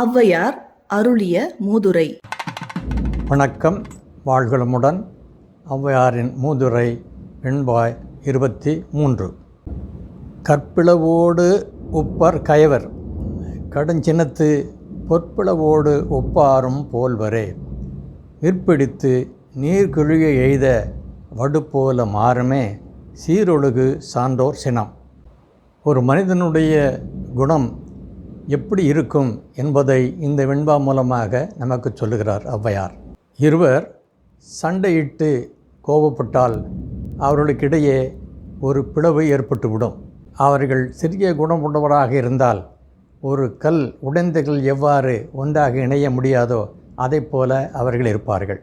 ஔவையார் அருளிய மூதுரை. வணக்கம் வாழ்களுமுடன். ஔவையாரின் மூதுரை வெண்பாய் இருபத்தி மூன்று. கற்பிளவோடு உப்பர் கயவர். கடுஞ்சினத்து பொற்பிளவோடு ஒப்பாரும் போல்வரே. விற்பிடித்து நீர்குழிய எய்த வடுப்போல மாறுமே. சீரொழுகு சான்றோர் சினம். ஒரு மனிதனுடைய குணம் எப்படி இருக்கும் என்பதை இந்த வெண்பா மூலமாக நமக்கு சொல்லுகிறார் ஔவையார். இருவர் சண்டையிட்டு கோபப்பட்டால் அவர்களுக்கிடையே ஒரு பிளவு ஏற்பட்டுவிடும். அவர்கள் சிறிய குணமுள்ளவராக இருந்தால் ஒரு கல் உடைந்த கல் எவ்வாறு ஒன்றாக இணைய முடியாதோ அதைப் போல அவர்கள் இருப்பார்கள்.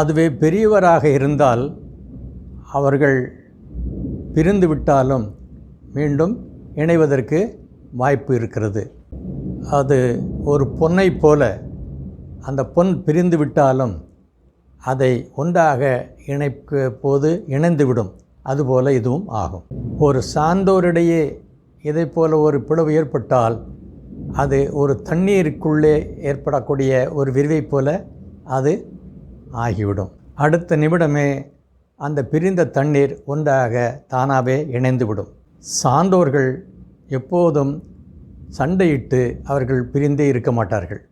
அதுவே பெரியவராக இருந்தால் அவர்கள் பிரிந்து விட்டாலும் மீண்டும் இணைவதற்கு வாய்ப்பு இருக்கிறது. அது ஒரு பொன்னை போல அந்த பொன் பிரிந்து விட்டாலும் அதை ஒன்றாக இணைக்க போது இணைந்துவிடும் அதுபோல இதுவும் ஆகும். ஒரு சார்ந்தோரிடையே இதை போல ஒரு பிளவு ஏற்பட்டால் அது ஒரு தண்ணீருக்குள்ளே ஏற்படக்கூடிய ஒரு விரிவை போல அது ஆகிவிடும். அடுத்த நிமிடமே அந்த பிரிந்த தண்ணீர் ஒன்றாக தானாகவே இணைந்துவிடும் சான்றோர்கள் எப்போதும் சண்டையிட்டு அவர்கள் பிரிந்தே இருக்க மாட்டார்கள்.